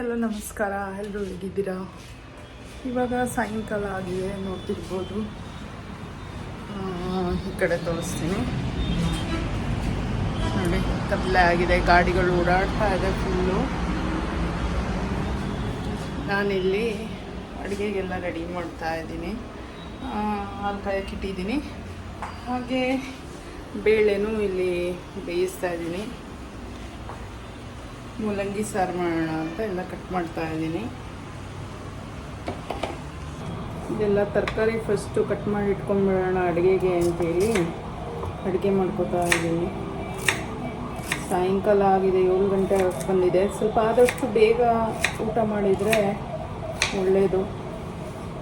ಎಲ್ಲ ನಮಸ್ಕಾರ. ಎಲ್ಲರೂ ಹೇಗಿದ್ದೀರಾ? ಇವಾಗ ಸಾಯಂಕಾಲ ಆಗಿದೆ ನೋಡ್ತಿರ್ಬೋದು. ಈ ಕಡೆ ತೋರಿಸ್ತೀನಿ. ನೋಡಿ ಕತ್ಲೆ ಆಗಿದೆ, ಗಾಡಿಗಳು ಓಡಾಡ್ತಾ ಇದೆ ಫುಲ್ಲು ನಾನಿಲ್ಲಿ ಅಡುಗೆಗೆಲ್ಲ ರೆಡಿ ಮಾಡ್ತಾ ಇದ್ದೀನಿ. ಹಾಲು ಕಾಯಕ್ಕೆ ಇಟ್ಟಿದ್ದೀನಿ. ಹಾಗೆ ಬೇಳೆನೂ ಇಲ್ಲಿ ಬೇಯಿಸ್ತಾ ಇದ್ದೀನಿ. ಮೂಲಂಗಿ ಸಾರು ಮಾಡೋಣ ಅಂತ ಎಲ್ಲ ಕಟ್ ಮಾಡ್ತಾ ಇದ್ದೀನಿ. ಇದೆಲ್ಲ ತರಕಾರಿ ಫಸ್ಟು ಕಟ್ ಮಾಡಿ ಇಟ್ಕೊಂಡ್ಬಿಡೋಣ ಅಡುಗೆಗೆ ಅಂತೇಳಿ. ಅಡುಗೆ ಮಾಡ್ಕೋತಾ ಇದ್ದೀನಿ. ಸಾಯಂಕಾಲ ಆಗಿದೆ, ಏಳು ಗಂಟೆ ಬಂದಿದೆ. ಸ್ವಲ್ಪ ಆದಷ್ಟು ಬೇಗ ಊಟ ಮಾಡಿದರೆ ಒಳ್ಳೆಯದು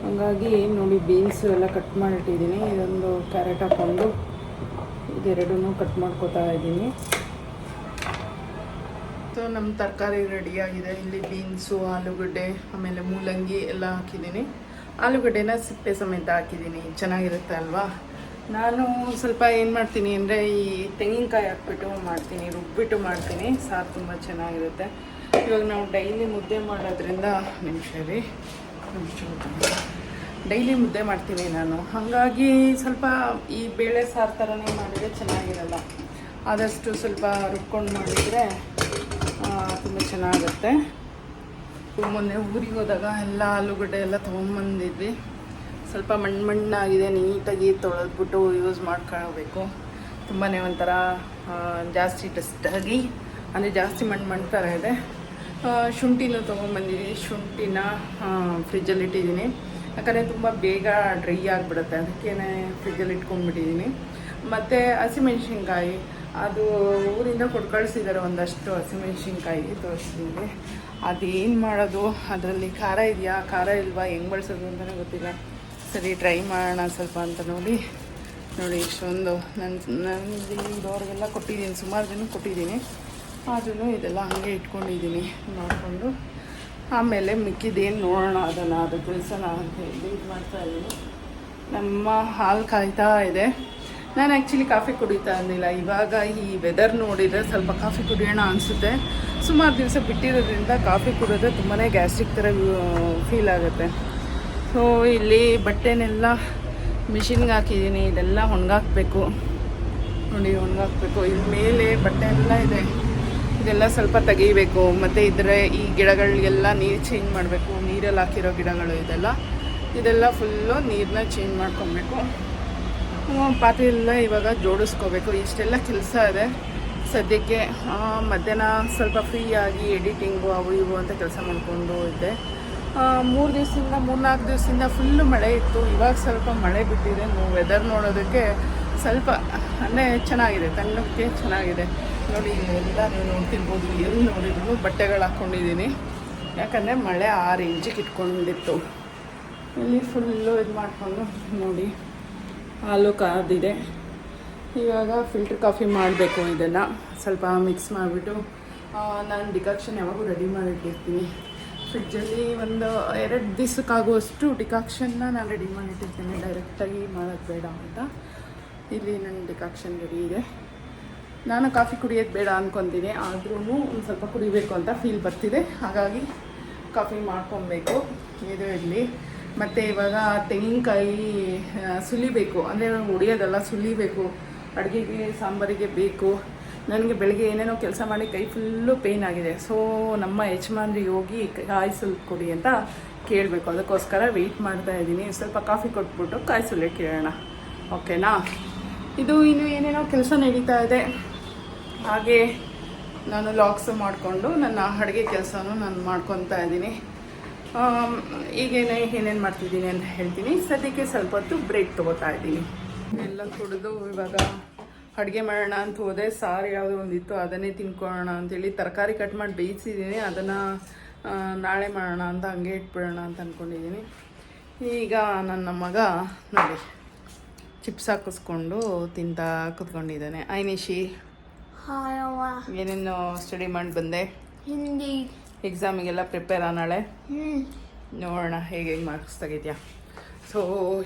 ಹಾಗಾಗಿ ನೋಡಿ ಬೀನ್ಸು ಎಲ್ಲ ಕಟ್ ಮಾಡಿಟ್ಟಿದ್ದೀನಿ. ಇದೊಂದು ಕ್ಯಾರೆಟ್ ಹಾಕ್ಕೊಂಡು ಇದೆರಡೂ ಕಟ್ ಮಾಡ್ಕೋತಾ ಇದ್ದೀನಿ. ನಮ್ಮ ತರಕಾರಿ ರೆಡಿಯಾಗಿದೆ. ಇಲ್ಲಿ ಬೀನ್ಸು, ಆಲೂಗಡ್ಡೆ, ಆಮೇಲೆ ಮೂಲಂಗಿ ಎಲ್ಲ ಹಾಕಿದ್ದೀನಿ. ಆಲೂಗಡ್ಡೆನ ಸಿಪ್ಪೆ ಸಮೇತ ಹಾಕಿದ್ದೀನಿ. ಚೆನ್ನಾಗಿರುತ್ತೆ ಅಲ್ವಾ? ನಾನು ಸ್ವಲ್ಪ ಏನು ಮಾಡ್ತೀನಿ ಅಂದರೆ ಈ ತೆಂಗಿನಕಾಯಿ ಹಾಕ್ಬಿಟ್ಟು ಮಾಡ್ತೀನಿ, ರುಬ್ಬಿಟ್ಟು ಮಾಡ್ತೀನಿ. ಸಾರು ತುಂಬ ಚೆನ್ನಾಗಿರುತ್ತೆ. ಇವಾಗ ನಾವು ಡೈಲಿ ಮುದ್ದೆ ಮಾಡೋದ್ರಿಂದ ನಿಮಿಷ ರೀ ನಿಮಿಷ ಡೈಲಿ ಮುದ್ದೆ ಮಾಡ್ತೀನಿ ನಾನು. ಹಾಗಾಗಿ ಸ್ವಲ್ಪ ಈ ಬೇಳೆ ಸಾರು ಥರನೇ ಮಾಡಿದರೆ ಚೆನ್ನಾಗಿರಲ್ಲ. ಆದಷ್ಟು ಸ್ವಲ್ಪ ರುಬ್ಕೊಂಡು ಮಾಡಿದರೆ ತುಂಬ ಚೆನ್ನಾಗುತ್ತೆ. ಮೊನ್ನೆ ಊರಿಗೆ ಹೋದಾಗ ಎಲ್ಲ ಆಲೂಗಡ್ಡೆ ಎಲ್ಲ ತೊಗೊಂಬಂದಿದ್ವಿ ಸ್ವಲ್ಪ ಮಣ್ಣು ಮಣ್ಣಾಗಿದೆ, ನೀಟಾಗಿ ತೊಳೆದ್ಬಿಟ್ಟು ಯೂಸ್ ಮಾಡ್ಕೊಳ್ಬೇಕು. ತುಂಬಾ ಒಂಥರ ಜಾಸ್ತಿ ಟೆಸ್ಟಾಗಿ ಅಂದರೆ ಜಾಸ್ತಿ ಮಣ್ಣು ಮಣ್ಣು ಥರ ಇದೆ ಶುಂಠಿನೂ ತೊಗೊಂಬಂದಿದ್ದೀನಿ ಶುಂಠಿನ ಫ್ರಿಜ್ಜಲ್ಲಿ ಇಟ್ಟಿದ್ದೀನಿ ಯಾಕಂದರೆ ತುಂಬ ಬೇಗ ಡ್ರೈ ಆಗಿಬಿಡುತ್ತೆ. ಅದಕ್ಕೇ ಫ್ರಿಜ್ಜಲ್ಲಿ ಇಟ್ಕೊಂಡ್ಬಿಟ್ಟಿದ್ದೀನಿ ಮತ್ತು ಹಸಿಮೆಣ್ಸಿನ್ಕಾಯಿ ಅದು ಊರಿಂದ ಕೊಟ್ಟು ಕಳಿಸಿದ್ದಾರೆ ಒಂದಷ್ಟು ಹಸಿಮೆಣ್ಸಿನ್ಕಾಯಿ ತೋರಿಸಿದ್ದೀನಿ ಅದೇನು ಮಾಡೋದು? ಅದರಲ್ಲಿ ಖಾರ ಇದೆಯಾ? ಖಾರ ಇಲ್ವಾ? ಹೆಂಗೆ ಬಳಸೋದು ಅಂತಲೇ ಗೊತ್ತಿಲ್ಲ. ಸರಿ, ಟ್ರೈ ಮಾಡೋಣ ಸ್ವಲ್ಪ ಅಂತ ನೋಡಿ. ನೋಡಿ, ಇಷ್ಟೊಂದು ನನ್ನ ನನಗೆ ಇರೋರಿಗೆಲ್ಲ ಕೊಟ್ಟಿದ್ದೀನಿ, ಸುಮಾರು ಜನ ಕೊಟ್ಟಿದ್ದೀನಿ. ಆದ್ರೂ ಇದೆಲ್ಲ ಹಾಗೆ ಇಟ್ಕೊಂಡಿದ್ದೀನಿ, ನೋಡಿಕೊಂಡು. ಆಮೇಲೆ ಮಿಕ್ಕಿದೇನು ನೋಡೋಣ ಅದನ್ನು ಅದು ತಿಳಿಸೋಣ ಅಂತ ಹೇಳಿ, ಇದು ಮಾಡ್ತಾ ಇದ್ದೀನಿ. ನಮ್ಮ ಹಾಲು ಕಾಯ್ತಾ ಇದೆ. ನಾನು ಆ್ಯಕ್ಚುಲಿ ಕಾಫಿ ಕುಡಿತಾ ಇರಲಿಲ್ಲ. ಇವಾಗ ಈ ವೆದರ್ ನೋಡಿದರೆ ಸ್ವಲ್ಪ ಕಾಫಿ ಕುಡಿಯೋಣ ಅನಿಸುತ್ತೆ. ಸುಮಾರು ದಿವಸ ಬಿಟ್ಟಿರೋದ್ರಿಂದ ಕಾಫಿ ಕುಡಿದ್ರೆ ತುಂಬಾ ಗ್ಯಾಸ್ಟ್ರಿಕ್ ಥರ ಫೀಲ್ ಆಗುತ್ತೆ. ಸೊ ಇಲ್ಲಿ ಬಟ್ಟೆನೆಲ್ಲ ಮಿಷಿನ್ಗೆ ಹಾಕಿದ್ದೀನಿ. ಇದೆಲ್ಲ ಒಣಗಾಕ್ಬೇಕು. ನೋಡಿ, ಒಣಗಾಕ್ಬೇಕು. ಇದ್ರ ಮೇಲೆ ಬಟ್ಟೆ ಎಲ್ಲ ಇದೆ. ಇದೆಲ್ಲ ಸ್ವಲ್ಪ ತೆಗಿಬೇಕು. ಮತ್ತು ಇದರ ಈ ಗಿಡಗಳಿಗೆಲ್ಲ ನೀರು ಚೇಂಜ್ ಮಾಡಬೇಕು. ನೀರಲ್ಲಿ ಹಾಕಿರೋ ಗಿಡಗಳು ಇದೆಲ್ಲ. ಇದೆಲ್ಲ ಫುಲ್ಲು ನೀರನ್ನ ಚೇಂಜ್ ಮಾಡ್ಕೊಬೇಕು. ಹ್ಮ್, ಪಾತ್ರೆ ಎಲ್ಲ ಇವಾಗ ಜೋಡಿಸ್ಕೋಬೇಕು. ಇಷ್ಟೆಲ್ಲ ಕೆಲಸ ಇದೆ. ಸದ್ಯಕ್ಕೆ ಮಧ್ಯಾಹ್ನ ಸ್ವಲ್ಪ ಫ್ರೀ ಆಗಿ ಎಡಿಟಿಂಗು ಅವು ಇವು ಅಂತ ಕೆಲಸ ಮಾಡಿಕೊಂಡು ಇದ್ದೆ. ಮೂರು ದಿವಸದಿಂದ ಮೂರ್ನಾಲ್ಕು ದಿವಸದಿಂದ ಫುಲ್ಲು ಮಳೆ ಇತ್ತು. ಇವಾಗ ಸ್ವಲ್ಪ ಮಳೆ ಬಿಟ್ಟಿದೆ ವೆದರ್ ನೋಡೋದಕ್ಕೆ ಸ್ವಲ್ಪ ಅಂದರೆ ಚೆನ್ನಾಗಿದೆ. ತಣ್ಣಕ್ಕೆ ಚೆನ್ನಾಗಿದೆ. ನೋಡಿ ಎಲ್ಲ ನೀವು ನೋಡ್ತಿರ್ಬೋದು. ಎಲ್ಲಿ ನೋಡಿದ್ರು ಬಟ್ಟೆಗಳು ಹಾಕ್ಕೊಂಡಿದ್ದೀನಿ ಯಾಕಂದರೆ ಮಳೆ ಆ ಇಂಚಿಗೆ ಇಟ್ಕೊಂಡಿತ್ತು. ಇಲ್ಲಿ ಫುಲ್ಲು ಇದು ಮಾಡಿಕೊಂಡು ನೋಡಿ. ಹಾಲು ಕಾದಿದೆ ಇವಾಗ ಫಿಲ್ಟರ್ ಕಾಫಿ ಮಾಡಬೇಕು ಇದನ್ನು ಸ್ವಲ್ಪ ಮಿಕ್ಸ್ ಮಾಡಿಬಿಟ್ಟು ನಾನು ಡಿಕಾಕ್ಷನ್ ಯಾವಾಗೂ ರೆಡಿ ಮಾಡಿಟ್ಟಿರ್ತೀನಿ. ಫ್ರಿಡ್ಜಲ್ಲಿ ಒಂದು ಎರಡು ದಿವಸಕ್ಕಾಗುವಷ್ಟು ಡಿಕಾಕ್ಷನ್ನ ನಾನು ರೆಡಿ ಮಾಡಿಟ್ಟಿರ್ತೀನಿ. ಡೈರೆಕ್ಟಾಗಿ ಮಾಡೋದು ಬೇಡ ಅಂತ. ಇಲ್ಲಿ ನನ್ನ ಡಿಕಾಕ್ಷನ್ ರೆಡಿ ಇದೆ. ನಾನು ಕಾಫಿ ಕುಡಿಯೋದು ಬೇಡ ಅಂದ್ಕೊತೀನಿ ಆದ್ರೂ ಒಂದು ಸ್ವಲ್ಪ ಕುಡಿಬೇಕು ಅಂತ ಫೀಲ್ ಬರ್ತಿದೆ. ಹಾಗಾಗಿ ಕಾಫಿ ಮಾಡ್ಕೊಬೇಕು. ಇದು ಇರಲಿ. ಮತ್ತು ಇವಾಗ ತೆಂಗಿನಕಾಯಿ ಸುಲಿಬೇಕು. ಅಂದರೆ ನಾನು ಹೊಡಿಯೋದಲ್ಲ ಸುಲಿಬೇಕು. ಅಡುಗೆಗೆ, ಸಾಂಬಾರಿಗೆ ಬೇಕು. ನನಗೆ ಬೆಳಗ್ಗೆ ಏನೇನೋ ಕೆಲಸ ಮಾಡಿ ಕೈ ಫುಲ್ಲು ಪೇಯ್ನ್ ಆಗಿದೆ. ಸೊ ನಮ್ಮ ಯಜಮಾನ್ರಿಗೆ ಹೋಗಿ ಕಾಯಿ ಕೊಡಿ ಅಂತ ಕೇಳಬೇಕು. ಅದಕ್ಕೋಸ್ಕರ ವೆಯ್ಟ್ ಮಾಡ್ತಾ ಇದ್ದೀನಿ. ಸ್ವಲ್ಪ ಕಾಫಿ ಕೊಟ್ಬಿಟ್ಟು ಕಾಯಿ ಸುಲಿ ಕೇಳೋಣ. ಓಕೆನಾ ಇದು ಇನ್ನು ಏನೇನೋ ಕೆಲಸ ನಡೀತಾ ಇದೆ. ಹಾಗೆ ನಾನು ಲಾಕ್ಸು ಮಾಡಿಕೊಂಡು ನನ್ನ ಅಡುಗೆ ಕೆಲಸನೂ ನಾನು ಮಾಡ್ಕೊತಾ ಇದ್ದೀನಿ. ಈಗೇನೆ ಏನೇನು ಮಾಡ್ತಿದ್ದೀನಿ ಅಂತ ಹೇಳ್ತೀನಿ. ಸದ್ಯಕ್ಕೆ ಸ್ವಲ್ಪ ಹೊತ್ತು ಬ್ರೇಕ್ ತೊಗೋತಾ ಇದ್ದೀನಿ. ಎಲ್ಲ ಕುಡಿದು ಇವಾಗ ಅಡುಗೆ ಮಾಡೋಣ ಅಂತ ಹೋದೆ. ಸಾರು ಯಾವುದೋ ಒಂದಿತ್ತು ಅದನ್ನೇ ತಿನ್ಕೊಳ್ಳೋಣ ಅಂತೇಳಿ ತರಕಾರಿ ಕಟ್ ಮಾಡಿ ಬೇಯಿಸಿದ್ದೀನಿ. ಅದನ್ನು ನಾಳೆ ಮಾಡೋಣ ಅಂತ ಹಂಗೆ ಇಟ್ಬಿಡೋಣ ಅಂತ ಅಂದ್ಕೊಂಡಿದ್ದೀನಿ ಈಗ ನನ್ನ ಮಗ ನೋಡಿ ಚಿಪ್ಸ್ ಹಾಕಿಸ್ಕೊಂಡು ತಿಂತಾ ಕುತ್ಕೊಂಡಿದ್ದಾನೆ. ಐನಿಶಿ ಏನೇನು ಸ್ಟಡಿ ಮಾಡಿ ಬಂದೆ ಹಿಂದಿ ಎಕ್ಸಾಮಿಗೆಲ್ಲ ಪ್ರಿಪೇರ್ ಆ ನಾಳೆ ಹ್ಮ್. ನೋಡೋಣ ಹೇಗೆ ಹೇಗೆ ಮಾರ್ಕ್ಸ್ ತೆಗಿತೀಯಾ. ಸೊ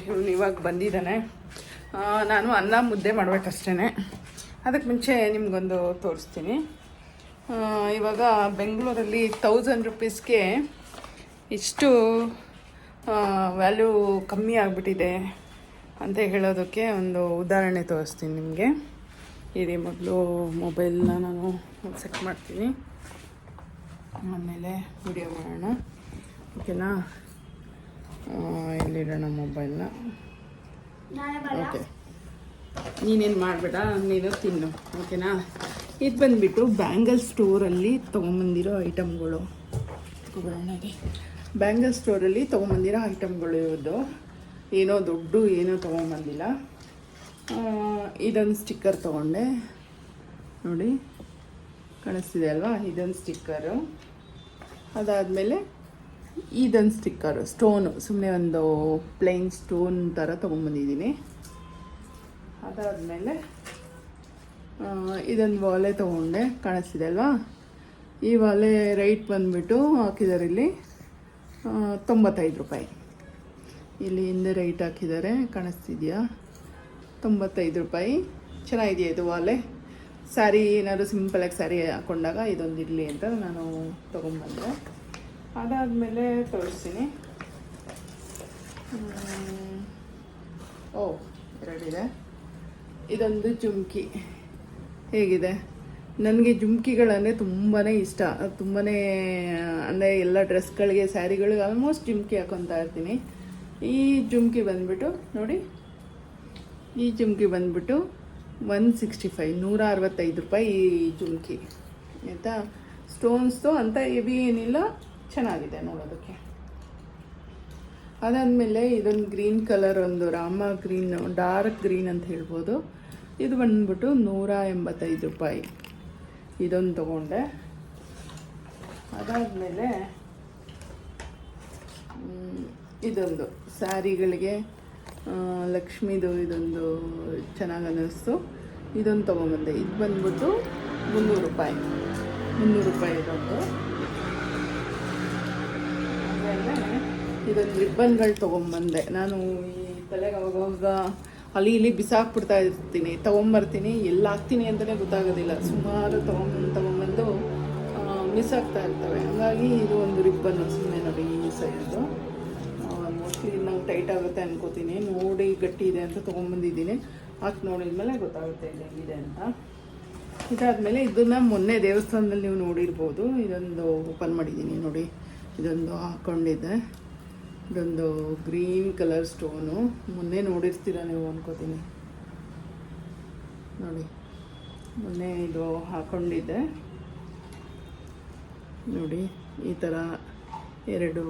ಇವನು ಇವಾಗ ಬಂದಿದ್ದಾನೆ. ನಾನು ಅನ್ನ ಮುದ್ದೆ ಮಾಡಬೇಕಷ್ಟೇ ಅದಕ್ಕೆ ಮುಂಚೆ ನಿಮಗೊಂದು ತೋರಿಸ್ತೀನಿ. ಇವಾಗ ಬೆಂಗಳೂರಲ್ಲಿ ತೌಸಂಡ್ ರುಪೀಸ್ಗೆ ಇಷ್ಟು ವ್ಯಾಲ್ಯೂ ಕಮ್ಮಿ ಆಗಿಬಿಟ್ಟಿದೆ ಅಂತ ಹೇಳೋದಕ್ಕೆ ಒಂದು ಉದಾಹರಣೆ ತೋರಿಸ್ತೀನಿ ನಿಮಗೆ. ಇದೇ ಮೊದಲು ಮೊಬೈಲ್ನ ನಾನು ಸೆಟ್ ಮಾಡ್ತೀನಿ. ಆಮೇಲೆ ವಿಡಿಯೋ ಮಾಡೋಣ. ಓಕೆನಾ ಎಲ್ಲಿಡೋಣ ಮೊಬೈಲ್ನ ಓಕೆ ನೀನೇನು ಮಾಡಬೇಡ ನೀನು ತಿನ್ನು. ಓಕೆನಾ ಇದು ಬಂದುಬಿಟ್ಟು ಬ್ಯಾಂಗಲ್ ಸ್ಟೋರಲ್ಲಿ ತೊಗೊಂಬಂದಿರೋ ಐಟಮ್ಗಳು ಬ್ಯಾಂಗಲ್ ಸ್ಟೋರಲ್ಲಿ ತೊಗೊಂಬಂದಿರೋ ಐಟಮ್ಗಳು ಇರೋದು ಏನೋ ದೊಡ್ಡ ಏನೋ ತೊಗೊಂಬಂದಿಲ್ಲ. ಇದೊಂದು ಸ್ಟಿಕ್ಕರ್ ತೊಗೊಂಡೆ. ನೋಡಿ. ಕಾಣಿಸ್ತಿದೆ ಅಲ್ವಾ? ಇದೊಂದು ಸ್ಟಿಕ್ಕರು ಅದಾದಮೇಲೆ ಇದೊಂದು ಸ್ಟಿಕ್ಕರು ಸ್ಟೋನು ಸುಮ್ಮನೆ ಒಂದು ಪ್ಲೇನ್ ಸ್ಟೋನ್ ಥರ ತೊಗೊಂಬಂದಿದ್ದೀನಿ. ಅದಾದಮೇಲೆ ಇದೊಂದು ವಾಲೆ ತೊಗೊಂಡೆ, ಕಾಣಿಸ್ತಿದೆ ಅಲ್ವಾ? ಈ ವಾಲೆ ರೈಟ್ ಬಂದುಬಿಟ್ಟು ಹಾಕಿದ್ದಾರೆ ಇಲ್ಲಿ ತೊಂಬತ್ತೈದು ರೂಪಾಯಿ. ಇಲ್ಲಿ ಹಿಂದೆ ರೈಟ್ ಹಾಕಿದ್ದಾರೆ, ಕಾಣಿಸ್ತಿದೆಯಾ? ತೊಂಬತ್ತೈದು ರೂಪಾಯಿ. ಚೆನ್ನಾಗಿದೆಯಾ ಇದು ವಾಲೆ ಸ್ಯಾರಿ ಏನಾದ್ರು ಸಿಂಪಲಾಗಿ ಸ್ಯಾರಿ ಹಾಕೊಂಡಾಗ ಇದೊಂದು ಇರಲಿ ಅಂತ ನಾನು ತೊಗೊಂಬಂದೆ ಅದಾದಮೇಲೆ ತೋರಿಸ್ತೀನಿ. ಓ, ಎರಡಿದೆ. ಇದೊಂದು ಜುಮ್ಕಿ. ಹೇಗಿದೆ? ನನಗೆ ಜುಮ್ಕಿಗಳಂದರೆ ತುಂಬಾ ಇಷ್ಟ. ತುಂಬಾ ಅಂದರೆ ಎಲ್ಲ ಡ್ರೆಸ್ಗಳಿಗೆ, ಸ್ಯಾರಿಗಳಿಗೆ ಆಲ್ಮೋಸ್ಟ್ ಜುಮ್ಕಿ ಹಾಕೊತಾ ಇರ್ತೀನಿ. ಈ ಜುಮ್ಕಿ ಬಂದ್ಬಿಟ್ಟು, ನೋಡಿ. ಈ ಜುಮ್ಕಿ ಬಂದ್ಬಿಟ್ಟು ಒನ್ ಸಿಕ್ಸ್ಟಿ ಫೈವ್ ನೂರ ಅರವತ್ತೈದು ರೂಪಾಯಿ ಈ ಜುಮ್ಕಿ. ಆಯಿತಾ? ಸ್ಟೋನ್ಸ್ದು ಅಂತ ಹೆವಿ ಏನಿಲ್ಲ, ಚೆನ್ನಾಗಿದೆ ನೋಡೋದಕ್ಕೆ. ಅದಾದಮೇಲೆ ಇದೊಂದು ಗ್ರೀನ್ ಕಲರ್ ಒಂದು ರಾಮ ಗ್ರೀನ್ ಡಾರ್ಕ್ ಗ್ರೀನ್ ಅಂತ ಹೇಳ್ಬೋದು. ಇದು ಬಂದ್ಬಿಟ್ಟು ನೂರ ಎಂಬತ್ತೈದು ರೂಪಾಯಿ. ಇದೊಂದು ತೊಗೊಂಡೆ. ಅದಾದಮೇಲೆ ಇದೊಂದು, ಸ್ಯಾರಿಗಳಿಗೆ ಲಕ್ಷ್ಮಿದು ಇದೊಂದು ಚೆನ್ನಾಗಿ ಅನ್ನಿಸ್ತು. ಇದೊಂದು ತೊಗೊಂಬಂದೆ. ಇದು ಬಂದ್ಬಿಟ್ಟು ಮುನ್ನೂರು ರೂಪಾಯಿ. ಮುನ್ನೂರು ರೂಪಾಯಿ ಇರೋದು. ಇದೊಂದು ರಿಬ್ಬನ್ಗಳು ತೊಗೊಂಬಂದೆ. ನಾನು ಈ ತಲೆಗೆ ಅವಾಗವಾಗ ಅಲ್ಲಿ ಇಲ್ಲಿ ಬಿಸಾಕ್ಬಿಡ್ತಾ ಇರ್ತೀನಿ. ತೊಗೊಂಬರ್ತೀನಿ. ಎಲ್ಲ ಹಾಕ್ತೀನಿ ಅಂತಲೇ ಗೊತ್ತಾಗೋದಿಲ್ಲ. ಸುಮಾರು ತೊಗೊಂಬಂದು ತೊಗೊಂಬಂದು ಮಿಸ್ ಆಗ್ತಾ ಇರ್ತವೆ. ಹಾಗಾಗಿ ಇದು ಒಂದು ರಿಬ್ಬನ್ನು ಸುಮ್ಮನೆ ನೋಡಿ ಈ ಸೈಜು. ಮೋಸ್ಟ್ಲಿ ನಂಗೆ ಟೈಟ್ ಆಗುತ್ತೆ ಅನ್ಕೋತೀನಿ. ನೋಡಿ ಗಟ್ಟಿ ಇದೆ ಅಂತ ತೊಗೊಂಬಂದಿದ್ದೀನಿ ಹಾಕಿ ನೋಡಿದ್ಮೇಲೆ ಗೊತ್ತಾಗುತ್ತೆ ಇದು ಹೆಂಗಿದೆ ಅಂತ. ಇದಾದಮೇಲೆ ಇದನ್ನು ಮೊನ್ನೆ ದೇವಸ್ಥಾನದಲ್ಲಿ ನೀವು ನೋಡಿರ್ಬೋದು. ಇದೊಂದು ಓಪನ್ ಮಾಡಿದ್ದೀನಿ ನೋಡಿ. ಇದೊಂದು ಹಾಕ್ಕೊಂಡಿದ್ದೆ ಇದೊಂದು ಗ್ರೀನ್ ಕಲರ್ ಸ್ಟೋನು. ಮೊನ್ನೆ ನೋಡಿರ್ತೀರ ನೀವು ಅನ್ಕೋತೀನಿ. ನೋಡಿ. ಮೊನ್ನೆ ಇದು ಹಾಕ್ಕೊಂಡಿದ್ದೆ ನೋಡಿ, ಈ ಥರ ಎರಡು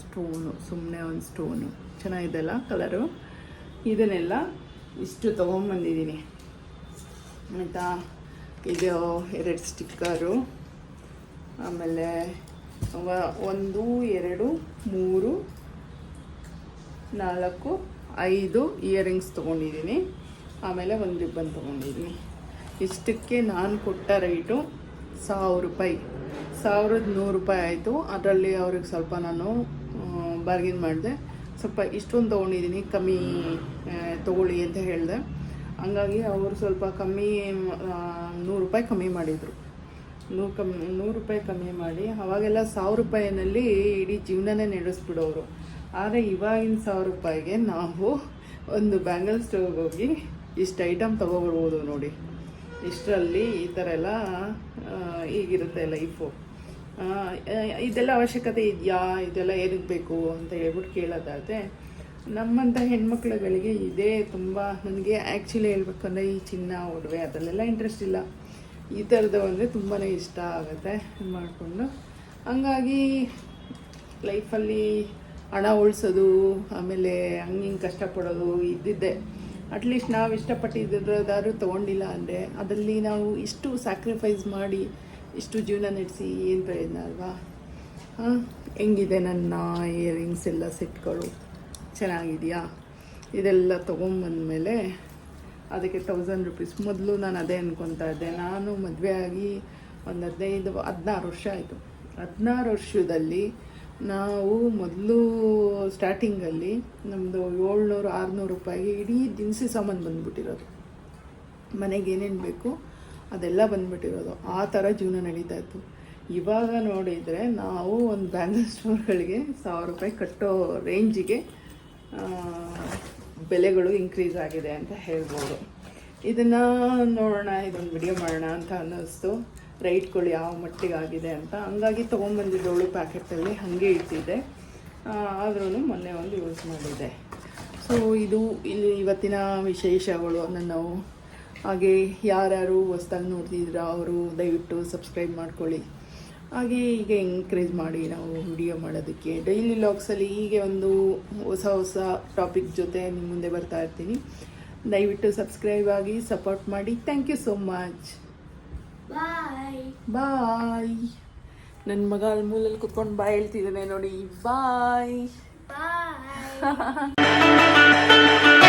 ಸ್ಟೋನು ಸುಮ್ಮನೆ ಒಂದು ಸ್ಟೋನು ಚೆನ್ನಾಗಿದೆಲ್ಲ ಕಲರು ಇದನ್ನೆಲ್ಲ ಇಷ್ಟು ತೊಗೊಂಬಂದಿದ್ದೀನಿ. ಆಯಿತಾ? ಇದು ಎರಡು ಸ್ಟಿಕ್ಕರು ಆಮೇಲೆ ಒಂದು, ಎರಡು, ಮೂರು, ನಾಲ್ಕು, ಐದು ಇಯರಿಂಗ್ಸ್ ತೊಗೊಂಡಿದ್ದೀನಿ. ಆಮೇಲೆ ಒಂದು ರಿಬ್ಬನ್ ತೊಗೊಂಡಿದ್ದೀನಿ. ಇಷ್ಟಕ್ಕೆ ನಾನು ಕೊಟ್ಟ ರೇಟು ಸಾವಿರ ರೂಪಾಯಿ. ಸಾವಿರದ ನೂರು ರೂಪಾಯಿ ಆಯಿತು. ಅದರಲ್ಲಿ ಅವ್ರಿಗೆ ಸ್ವಲ್ಪ ನಾನು ಬಾರ್ಗಿನ್ ಮಾಡಿದೆ. ಸ್ವಲ್ಪ ಇಷ್ಟೊಂದು ತೊಗೊಂಡಿದ್ದೀನಿ, ಕಮ್ಮಿ ತೊಗೊಳ್ಳಿ ಅಂತ ಹೇಳಿದೆ. ಹಂಗಾಗಿ ಅವರು ಸ್ವಲ್ಪ ಕಮ್ಮಿ ನೂರು ರೂಪಾಯಿ ಕಮ್ಮಿ ಮಾಡಿದರು. ನೂರು ಕಮ್ಮಿ, ನೂರು ರೂಪಾಯಿ ಕಮ್ಮಿ ಮಾಡಿ. ಅವಾಗೆಲ್ಲ ಸಾವಿರ ರೂಪಾಯಿನಲ್ಲಿ ಇಡೀ ಜೀವನನೇ ನಡೆಸ್ಬಿಡೋರು. ಆದರೆ ಇವಾಗಿನ ಸಾವಿರ ರೂಪಾಯಿಗೆ ನಾವು ಒಂದು ಬ್ಯಾಂಗಲ್ ಸ್ಟೋರ್ಗೆ ಹೋಗಿ ಇಷ್ಟು ಐಟಮ್ ತೊಗೊಬರ್ಬೋದು ನೋಡಿ. ಇಷ್ಟರಲ್ಲಿ ಈ ಥರ ಎಲ್ಲ ಆ, ಹೀಗಿರುತ್ತೆ ಲೈಫು ಇದೆಲ್ಲ ಅವಶ್ಯಕತೆ ಇದೆಯಾ? ಇದೆಲ್ಲ ಏನಕ್ಕೆ ಬೇಕು ಅಂತ ಹೇಳ್ಬಿಟ್ಟು ಕೇಳೋದಾದರೆ ನಮ್ಮಂಥ ಹೆಣ್ಮಕ್ಳುಗಳಿಗೆ ಇದೇ ತುಂಬ ನನಗೆ ಆ್ಯಕ್ಚುಲಿ ಹೇಳ್ಬೇಕಂದ್ರೆ ಈ ಚಿನ್ನ ಒಡವೆ ಅದರಲ್ಲೆಲ್ಲ ಇಂಟ್ರೆಸ್ಟ್ ಇಲ್ಲ. ಈ ಥರದ್ದು ಅಂದರೆ ತುಂಬಾ ಇಷ್ಟ ಆಗುತ್ತೆ ಮಾಡಿಕೊಂಡು. ಹಂಗಾಗಿ ಲೈಫಲ್ಲಿ ಹಣ ಉಳಿಸೋದು ಆಮೇಲೆ ಹಿಂಗೆ ಕಷ್ಟಪಡೋದು ಇದ್ದಿದ್ದೆ. ಅಟ್ಲೀಸ್ಟ್ ನಾವು ಇಷ್ಟಪಟ್ಟಿದ್ದರೂ ತೊಗೊಂಡಿಲ್ಲ ಅಂದರೆ ಅದರಲ್ಲಿ ನಾವು ಇಷ್ಟು ಸ್ಯಾಕ್ರಿಫೈಸ್ ಮಾಡಿ ಇಷ್ಟು ಜೀವನ ನಡೆಸಿ ಏನು ಪ್ರಯೋಜನ ಅಲ್ವಾ? ಹಾಂ? ಹೆಂಗಿದೆ ನನ್ನ ಇಯರಿಂಗ್ಸ್ ಎಲ್ಲ ಸೆಟ್ಗಳು ಚೆನ್ನಾಗಿದೆಯಾ? ಇದೆಲ್ಲ ತೊಗೊಂಬಂದಮೇಲೆ ಅದಕ್ಕೆ ತೌಸಂಡ್ ರುಪೀಸ್ ಮೊದಲು ನಾನು ಅದೇ ಅನ್ಕೊತಾ ಇದ್ದೆ. ನಾನು ಮದುವೆ ಆಗಿ ಒಂದು ಹದಿನೈದು, ಹದಿನಾರು ವರ್ಷ ಆಯಿತು. ಹದಿನಾರು ವರ್ಷದಲ್ಲಿ ನಾವು ಮೊದಲು ಸ್ಟಾರ್ಟಿಂಗಲ್ಲಿ ನಮ್ಮದು ಏಳ್ನೂರು, ಆರುನೂರು ರೂಪಾಯಿಗೆ ಇಡೀ ದಿನಸಿ ಸಾಮಾನು ಬಂದ್ಬಿಟ್ಟಿರೋದು. ಮನೆಗೆ ಏನೇನು ಬೇಕು ಅದೆಲ್ಲ ಬಂದ್ಬಿಟ್ಟಿರೋದು. ಆ ಥರ ಜೀವನ ನಡೀತಾ ಇತ್ತು. ಇವಾಗ ನೋಡಿದರೆ ನಾವು ಒಂದು ಬ್ಯಾಂಗಲ್ ಸ್ಟೋರ್ಗಳಿಗೆ ಸಾವಿರ ರೂಪಾಯಿ ಕಟ್ಟೋ ರೇಂಜಿಗೆ ಬೆಲೆಗಳು ಇನ್ಕ್ರೀಸ್ ಆಗಿದೆ ಅಂತ ಹೇಳ್ಬೋದು. ಇದನ್ನು ನೋಡೋಣ, ಇದೊಂದು ವಿಡಿಯೋ ಮಾಡೋಣ ಅಂತ ಅನ್ನಿಸ್ತು. ರೈಟ್ಗಳು ಯಾವ ಮಟ್ಟಿಗೆ ಆಗಿದೆ ಅಂತ. ಹಂಗಾಗಿ ತೊಗೊಂಬಂದಿದ್ದವಳು ಪ್ಯಾಕೆಟಲ್ಲಿ ಹಾಗೆ ಇಟ್ಟಿದ್ದೆ. ಆದ್ರೂ ಮೊನ್ನೆ ಒಂದು ಯೂಸ್ ಮಾಡಿದ್ದೆ. ಸೊ ಇದು ಇಲ್ಲಿ ಇವತ್ತಿನ ವಿಶೇಷಗಳು. ನಾವು ಹಾಗೆ ಯಾರ್ಯಾರು ಹೊಸ್ದಾಗಿ ನೋಡ್ತಿದ್ದೀರಾ, ಅವರು ದಯವಿಟ್ಟು ಸಬ್ಸ್ಕ್ರೈಬ್ ಮಾಡ್ಕೊಳ್ಳಿ. ಹಾಗೆ ಹೀಗೆ ಎಂಕರೇಜ್ ಮಾಡಿ ನಾವು ವಿಡಿಯೋ ಮಾಡೋದಕ್ಕೆ. ಡೈಲಿ ಲಾಗ್ಸಲ್ಲಿ ಹೀಗೆ ಒಂದು ಹೊಸ ಹೊಸ ಟಾಪಿಕ್ ಜೊತೆ ನಿಮ್ಮ ಮುಂದೆ ಬರ್ತಾ ಇರ್ತೀನಿ. ದಯವಿಟ್ಟು ಸಬ್ಸ್ಕ್ರೈಬ್ ಆಗಿ ಸಪೋರ್ಟ್ ಮಾಡಿ. Thank you so much bye bye ನನ್ನ ಮಗ ಅಲ್ಲಿ ಮೂಲಲ್ಲಿ ಕುತ್ಕೊಂಡು ಬಾಯ್ ಹೇಳ್ತಿದ್ದಾನೆ ನೋಡಿ. ಬಾಯ್ ಬಾಯ್